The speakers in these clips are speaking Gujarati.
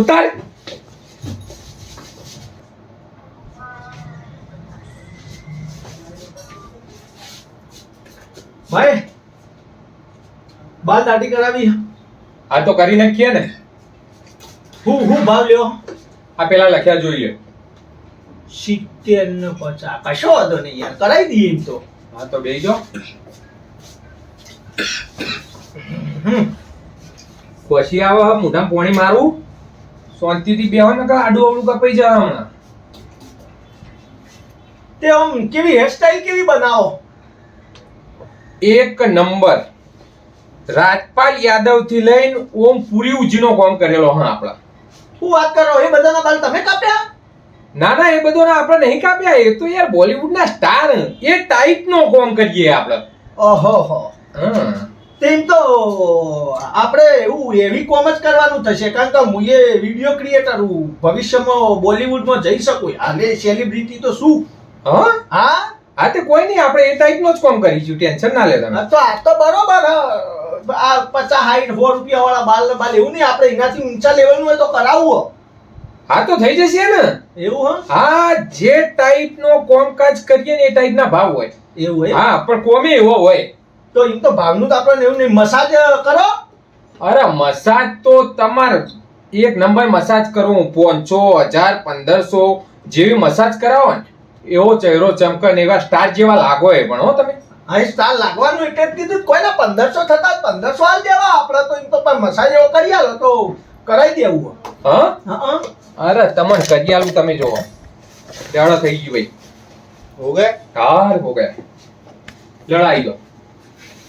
ઉતાર. ભાઈ બાલ દાઢી કરાવી. આ તો કરી નાખીએ ને. હું હું ભાવ લ્યો? આ પેલા લખ્યા જોઈ લે સિત્તેર ને પચાસ. કશો વાંધો નહીં યાર કરાવી દઈએ તો. હા તો બેસી જાઓ. પછી આવે હવે મોઢામાં પોણી મારું. શાંતિથી બેહો ને કા આડું અવળું કપાઈ જાય હમણાં. તે આમ કેવી હેરસ્ટાઈલ કેવી બનાવો? એક નંબર. રાજપાલ યાદવથી લઈને ઓમ પૂરી ઉજીનો કોમ કરેલો હા આપણા. હું વાત કરો? એ બધાના બાલ તમે કાપ્યા? ના ના એ બધો ના આપણે નહીં કાપ્યા. એ તો યાર બોલીવુડ ના સ્ટાર. એ ટાઈપ નો કામ કરીએ આપણે. ઓહો હો. હા. તેમ તો આપણે એવું એવી કોમ જ કરવાનું થશે કારણ કે હું એ વીડિયો ક્રિએટર હું. ભવિષ્યમાં બોલિવૂડમાં જઈ શકું. હાલે સેલિબ્રિટી તો શું? હા? હા? હા તે કોઈ નહીં આપણે એ ટાઈપનો જ કોમ કરીશું ટેન્શન ના લેતા તો આ તો બરોબર હ. આ પચાસ હાઈટ સો રૂપિયા વાળા બાલ બાલ એવું નહીં આપણે એનાથી ઊંચા લેવલનું હોય તો કરાવવું. હા તો થઈ જશે ને. એવું હા? જે ટાઈપનો કામકાજ કરીએ ને એ ટાઈપના ભાવ હોય. એવું હોય હા પણ કોમે એવો હોય. તો એમ તો ભાગનું તો આપણે એવું નહીં. મસાજ કરો. અરે મસાજ તો તમાર એક નંબર મસાજ કરવું પાંચસો હજાર પંદરસો જેવી મસાજ કરાવો ને એવો ચહેરો ચમકે ને એવા સ્ટાર જેવા લાગો એ પણ હો તમે. અહીં સ્ટાર લાગવાનું એટલે જ કીધું. કોઈને પંદરસો થતા પંદરસો હાલ દેવા. આપણે તો એમ તો પણ મસાજ એવો કરી આલો તો કરાવી દેવું. હા? હા અરે તમને કરી આલું તમે જોવો જાણો થઈ ગયું ભાઈ. હો ગયા કાર હો ગયા. લડાઈ દો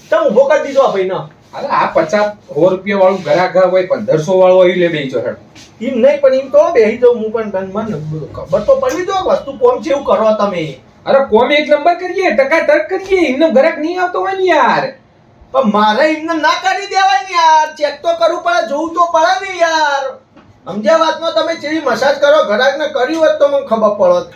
તમે ઊભો કરી દીધો આ ભાઈ અરે આ પચાસ સો રૂપિયા વાળું ઘરાક હોય પંદરસો વાળું હોય લે બેચો હેડ. એમ નહીં પણ એમ તો બેહી જાઉં હું પણ મને ખબર તો પડવી દો વસ્તુ કોમ છે એવું કરો તમે. અરે કોમ એક નંબર કરીએ ટકા ટક કરીએ એમનો ઘરાક નહીં આવતો હોય ને યાર. પણ મારે એમને ના કરી દેવાય ને યાર ચેક તો કરવું પડે જોવું તો પડે ને યાર. સમજ્યા વાતમાં તમે જેવી મસાજ કરો ઘરાકને કરી હોત તો મને ખબર પડત.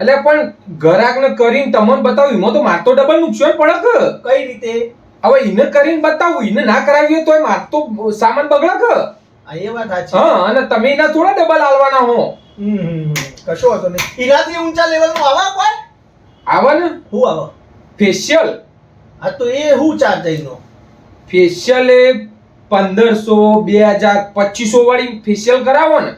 એટલે પણ ઘરાકને કરીને તમને બતાવ્યું એમાં તો માર તો ડબલ નુકસાન પડે કઈ રીતે? હવે એને કરીને બતાવું એને ના કરાવી હોય તો માર તો સામાન બગડે કે આ એ વાત સાચી. હા અને તમે એના થોડા ડબલ આલવાના હો. કશો હતો નહીં. એનાથી ઊંચા લેવલનું આવા કોઈ? આવા ને? હું આવા? ફેશિયલ હા તો એ હું ચાર્જ એનો ફેશિયલ એ પંદરસો બે હજાર પચીસો વાળી ફેશિયલ કરાવો ને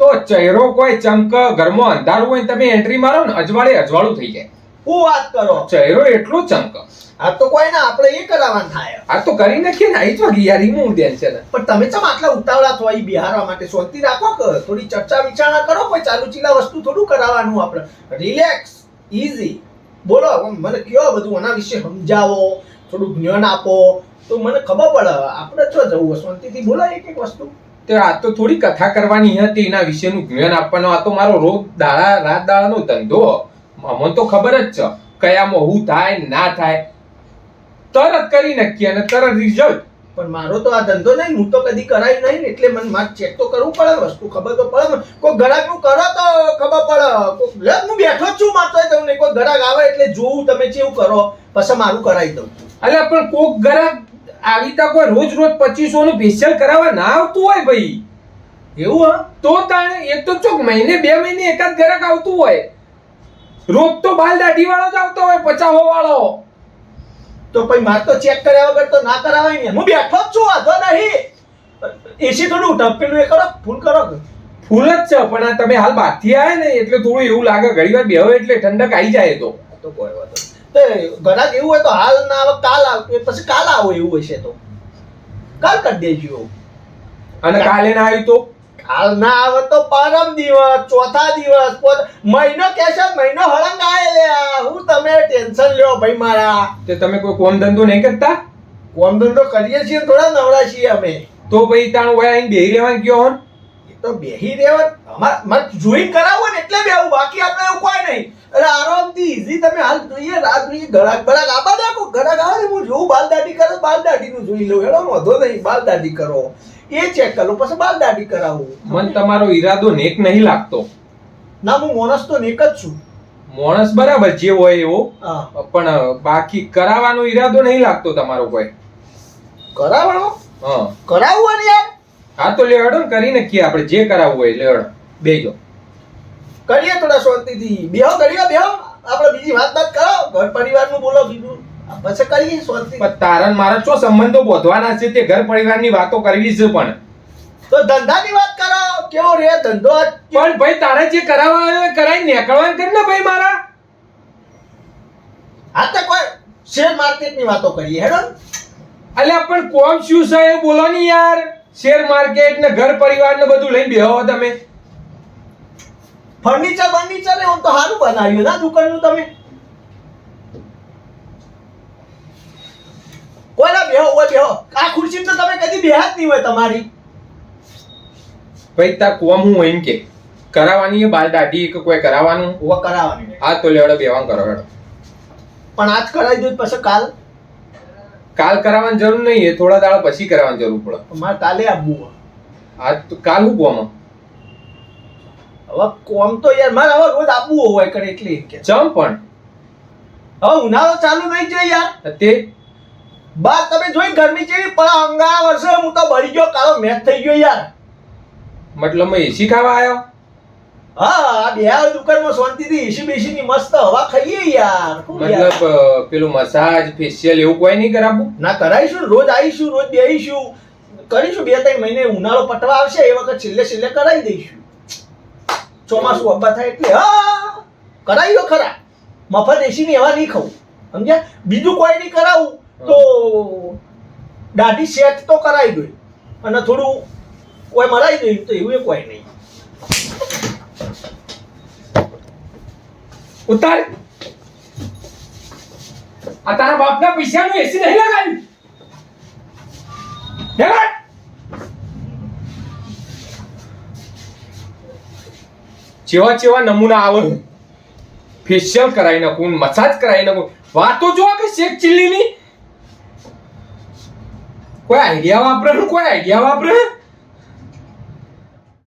તો ચહેરો કોઈ ચમક ઘરમાં અંધારું હોય તમે એન્ટ્રી મારો ને અજવાળે અજવાળું થઈ જાય. હું વાત કરો? ચહેરો એટલો ચમક. આ તો કોઈ ના આપણે એ કરાવવાનું થાય. આ તો કરી નાખીએ ને આઈ જ વાગી યાર દેન છે ને. પણ તમે ચમ આટલા ઉતાવળા થો અહીં બિહારવા માટે? શાંતિ રાખો કે થોડી ચર્ચા વિચારણા કરો કોઈ ચાલુ ચીલા વસ્તુ થોડું કરાવવાનું આપણે? રિલેક્સ ઈઝી બોલો મને કયો બધું આના વિશે સમજાવો થોડું જ્ઞાન આપો તો મને ખબર પડે. આપણે જો જવું શાંતિથી બોલો એક એક વસ્તુ. તે આ તો થોડી કથા કરવાની હતી એના વિશેનું જ્ઞાન આપવાનો. આ તો મારો રોજ દાડા રાત દાડાનો ધંધો. મને તો ખબર જ છે કયામાં હું થાય ના થાય. તરત કરી નાખીએ અને તરત રિઝલ્ટ પણ મારો તો આ ધંધો નહીં હું તો કદી કરાય નહીં એટલે મને મારે ચેક તો કરવું પડે વસ્તુ ખબર તો પડે કોઈ ગ્રાહકનું કરો તો ખબર પડે. કોઈ હું બેઠો છું મારતો તમને કોઈ ગ્રાહક આવે એટલે જોવું તમે ચેવું કરો પછી મારું કરાવી દઉં. એટલે પણ કોક ગ્રાહક આવી તા કોઈ રોજ રોજ પચીસો નું ફેશિયલ કરાવવા ના આવતું હોય ભાઈ. એવું હા? તો તાણે એક તો ચોક મહિને બે મહિને એકાદ ગ્રાહક આવતું હોય. રોજ તો બાલ દાઢી વાળો જ આવતો હોય પચાવો વાળો. તો પછી મારે તો ચેક કર્યા વગર તો ના કરાવાય ને. હું બેઠો જ છું વાંધો નહીં. એસી થોડું ટપકેલું એ કરો ફૂલ કરો. ફૂલ જ છે પણ આ તમે હાલ બહારથી આવ્યા ને એટલે થોડું એવું લાગે ઘણી વાર બેહો એટલે ઠંડક આવી જાય તો. તો કોઈ વાંધો તો એવું હોય તો હાલ ના આવે કાલ આવે પછી કાલ આવો એવું હશે તો. કાલ કરી દેજો. અને કાલે ના આવ્યું તો? કાલ ના આવે તો પરમ દિવસ ચોથા દિવસ મહિનો કેશે મહિનો હળંગ આય હું તમે ટેન્શન લ્યો ભાઈ મારા. તે તમે કોઈ કોમ ધંધો નહીં કરતા? કોમ ધંધો કરીએ છીએ થોડા નવરા છીએ અમે. તો પછી તાણ વયા અહીં બેહી રહેવાનું કયો હોન એ તો બેહી રહેવા અમાર મત જોઈન કરાવો ને એટલે બેહું. બાકી આપણે એવું કોઈ નહીં. એટલે આરામથી ઈઝી તમે હાલ જોઈએ રાત જોઈએ. ગળાક બળાક આબા દાખો. ગળાક આવે હું જોઉં. બાલ દાઢી કરે બાલ દાઢીનું જોઈ લઉં. હેડો વાંધો નહીં. બાલ દાઢી કરો. એ ચેક કરો પછી બાલ દાઢી કરાવું. મન તમારો ઈરાદો નેક નહીં લાગતો. ના હું મોણસ તો નેક જ છું. મોણસ બરાબર જે હોય એવો પણ બાકી કરાવવાનો ઈરાદો નહીં લાગતો તમારો કોઈ. કરાવવાનો? હા. કરાવવું યાર. હા તો લેવડો ને કરી નાખીએ આપણે જે કરાવવું હોય લેવડો. બેજો. કરીએ થોડા શાંતિથી. બેહો કરીએ બેહો. આપણે બીજી વાત વાત કરો. ઘર પરિવારનું બોલો બીજું. પછી કરીએ શાંતિ પણ તારા મારા શું સંબંધો બોધવાના છે તે ઘર પરિવારની વાતો કરવી છે પણ. તો ધંધાની વાત કરો. કેવો રે ધંધો પણ ભાઈ તારે જે કરાવવા આવ્યો એ કરાવી નીકળવાનું કર ને ભાઈ મારા. આ તો કોઈ શેર માર્કેટની વાતો કરીએ હેડો. અલ્યા પણ કોમ શું છે એ બોલો ને યાર. શેર માર્કેટ ને ઘર પરિવાર ને બધું લઈને બેહો તમે. ફર્નિચર બર્નિચર ને આમ તો સારું બનાવ્યું. ના દુકાનનું તમે ઓલા બેહો. આ ખુરશી તો તમે કદી બેહાત નહીં હોય તમારી. ભાઈ તા કોમ હું એમ કે કરાવવાની એ બાલ દાઢી કે કોઈ કરાવવાનું? ઓ કરાવવાની આ તો લેવડે બેવાન કરો હેડો. પણ આજ કરાવી દઉં પછી કાલ? કાલ કરાવવાની જરૂર નહીં એ થોડા દાડા પછી કરાવવાની જરૂર પડે. મારે કાલે આવવું આ તો કાલ હું કોમ હવે કોમ તો યાર મારે હવે રોજ આપવું હોય કરે એટલે કે. ચમ પણ? હવે ઉનાળો ચાલુ નહીં જોઈએ યાર. તે બાર તમે જોઈ ગરમી જેવી પણ અંગા વર્ષે હું તો ભરી ગયો કાળો મેચ થઈ ગયો યાર. મતલબ મેં એસી ખાવા આવ્યો હા આ બે આ દુકાનમાં શાંતિથી એસી બેસી ની મસ્ત હવા ખાઈએ યાર. મતલબ પેલું મસાજ ફેશિયલ એવું કોઈ નહીં કરાવું ના કરાવીશું રોજ આવીશું રોજ બેહીશું. કરીશું બે ત્રણ મહિને ઉનાળો પટવા આવશે એ વખત છેલ્લે છેલ્લે કરાવી દઈશું. ચોમાસું અબ્બા થાય એટલે હા કરાવી ખરા. મફત એસી ની હવા નહીં ખાવું સમજ્યા? બીજું કોઈ નહીં કરાવું. તો દાઢી સેટ તો કરાવી દો અને થોડું કોઈ મરાઈ ગયું તો એવું કોઈ નહીં. ઉતાર. આ તારા બાપના પૈસાનું એસી નહીં લગાવ્યું! જેવા જેવા નમૂના આવે ફેશિયલ કરાવી નાખું મસાજ કરાવી નાખું. વાતો જોવા કે શેખ ચીલ્લીની? કોઈ આઈડિયા વાપરે કોઈ આઈડિયા વાપરે